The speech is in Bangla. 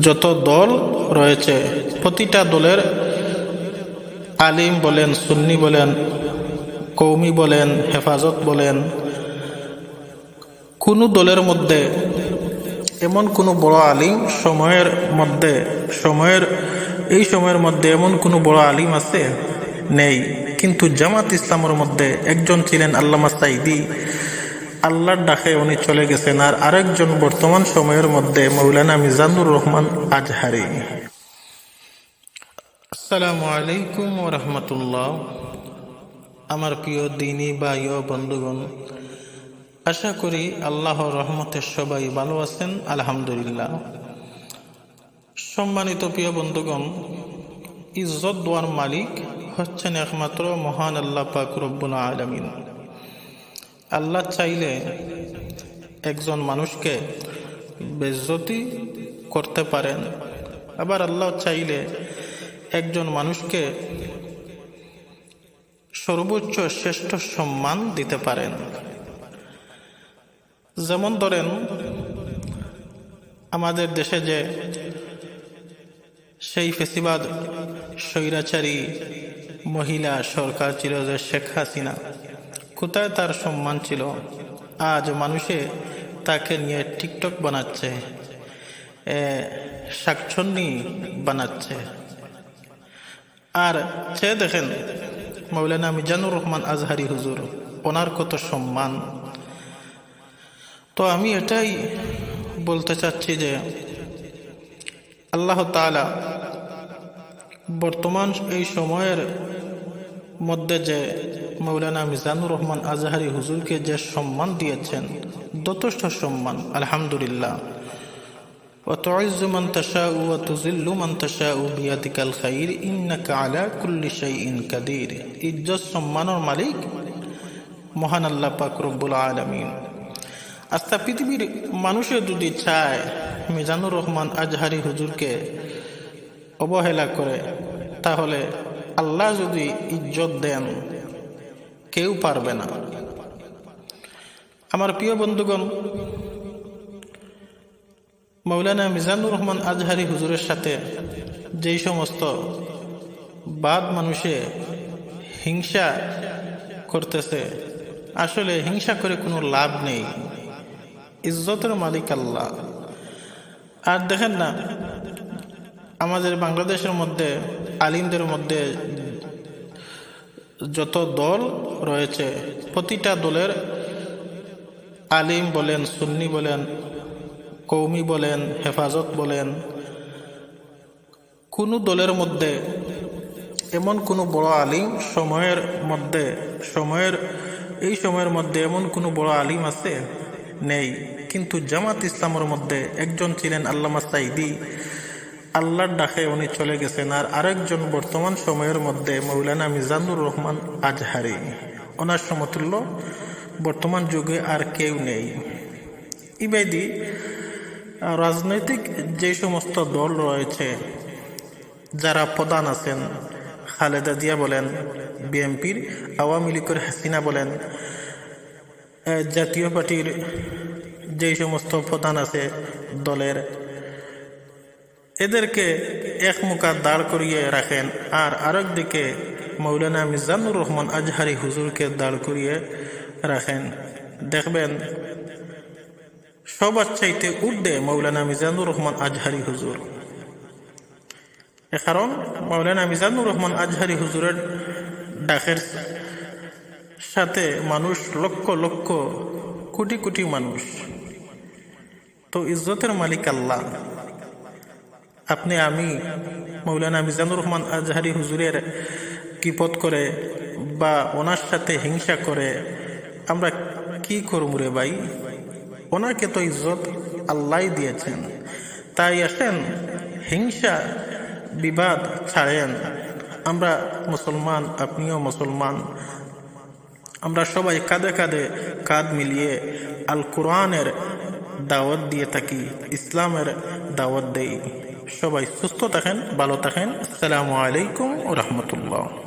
যত দল রয়েছে, প্রতিটা দলের আলিম বলেন, সুন্নি বলেন কৌমি বলেন, হেফাজত বলেন, কোনো দলের মধ্যে, এমন কোনো বড় আলিম সময়ের মধ্যে, সময়ের, এই সময়ের মধ্যে এমন কোনো বড় আলিম আছে? নেই। কিন্তু জামাত ইসলামের মধ্যে একজন ছিলেন আল্লামা সাইদি। আল্লাহর ডাকে উনি চলে গেছেন আর আরেকজন বর্তমান সময়ের মধ্যে মৌলানা মিজানুর রহমান আজহারি। আসসালামু আলাইকুম রহমতুল্লাহ। আমার প্রিয় দিনী বা ইয় বন্ধুগণ, আশা করি আল্লাহর রহমতের সবাই ভালো আছেন, আলহামদুলিল্লাহ। সম্মানিত প্রিয় বন্ধুগণ, ইজ্জত দোয়ার মালিক হচ্ছেন একমাত্র মহান আল্লাহ পাক রব্বুল আলমিন। আল্লাহ চাইলে একজন মানুষকে বেজ্জতি করতে পারেন। আবার আল্লাহ চাইলে একজন মানুষকে সর্বোচ্চ শ্রেষ্ঠ সম্মান দিতে পারেন। যেমন ধরেন, আমাদের দেশে যে সেই ফেসিবাদ, স্বৈরাচারী মহিলা সরকার ছিল যে শেখ হাসিনা কোথায় তার সম্মান ছিল? আজ মানুষে তাকে নিয়ে টিকটক বানাচ্ছে শাকছন্নি বানাচ্ছে। আর সে দেখেন, মৌলানা মিজানুর রহমান আজহারি হুজুর, ওনার কত সম্মান। তো আমি এটাই বলতে চাচ্ছি যে, আল্লাহ তালা বর্তমান এই সময়ের মধ্যে যে মৌলানা মিজানুর রহমান আজহারি হুজুরকে যে সম্মান দিয়েছেন যথেষ্ট সম্মান আলহামদুলিল্লাহ وتعز من تشاء وتذل من تشاء بيدك الخير إنك على كل شيء قدير ইজ্জত সম্মানের মালিক মহান আল্লাহ পাক রব্বুল আলামিন আস্থা পৃথিবীর মানুষে যদি চায় মিজানুর রহমান আজহারি হুজুরকে অবহেলা করে তাহলে আল্লাহ যদি ইজ্জত দেন, কেউ পারবে না। আমার প্রিয় বন্ধুগণ, মৌলানা মিজানুর রহমান আজহারি হুজুরের সাথে যেই সমস্ত বাদ মানুষে হিংসা করতেছে, আসলে হিংসা করে কোনো লাভ নেই। ইজ্জতের মালিক আল্লাহ। আর দেখেন না, আমাদের বাংলাদেশের মধ্যে আলিমদের মধ্যে যত দল রয়েছে, প্রতিটা দলের আলিম বলেন, সুন্নি বলেন কৌমি বলেন, হেফাজত বলেন, কোনো দলের মধ্যে, এমন কোনো বড় আলিম সময়ের মধ্যে, সময়ের, এই সময়ের মধ্যে এমন কোনো বড় আলিম আছে? নেই। কিন্তু জামাত ইসলামের মধ্যে একজন ছিলেন আল্লামা সাইদি। আল্লাহর ডাকে উনি চলে গেছেন আর আরেকজন বর্তমান সময়ের মধ্যে মৌলানা মিজানুর রহমান আজহারি। ওনার সমতুল্য। বর্তমান যুগে আর কেউ নেই। ইবাইদি, রাজনৈতিক যে সমস্ত দল রয়েছে, যারা প্রধান আছেন, খালেদা জিয়া বলেন, বিএনপির আওয়ামী লীগের হাসিনা বলেন জাতীয় পার্টির যেই সমস্ত প্রধান আছে, দলের এদেরকে এক মুখা দাঁড় করিয়ে রাখেন আর আরেক দিকে মৌলানা মিজানুর রহমান আজহারি হুজুরকে দাঁড় করিয়ে রাখেন। দেখবেন, সবার চাইতে উর্ধে মৌলানা মিজানুর রহমান আজহারি হুজুর। এ কারণ মৌলানা মিজানুর রহমান আজহারি হুজুরের ডাকের সাথে মানুষ লক্ষ লক্ষ কোটি কোটি মানুষ। তো ইজ্জতের মালিক আল্লাহ। আপনি, আমি, মৌলানা মিজানুর রহমান আজহারি হুজুরের কিপত করে বা ওনার সাথে হিংসা করে আমরা কি করব রে ভাই? ওনাকে তো ইজ্জত আল্লাহ দিয়েছেন। তাই আসেন, হিংসা, বিবাদ ছাড়েন। আমরা মুসলমান, আপনিও মুসলমান। আমরা সবাই কাঁধে কাঁধে কাঁধ মিলিয়ে আল কোরআনের দাওয়াত দিয়ে থাকি, ইসলামের দাওয়াত দেই। সবাই সুস্থ থাকেন ভালো থাকেন। আসসালামু আলাইকুম ও রহমতুল্লাহ।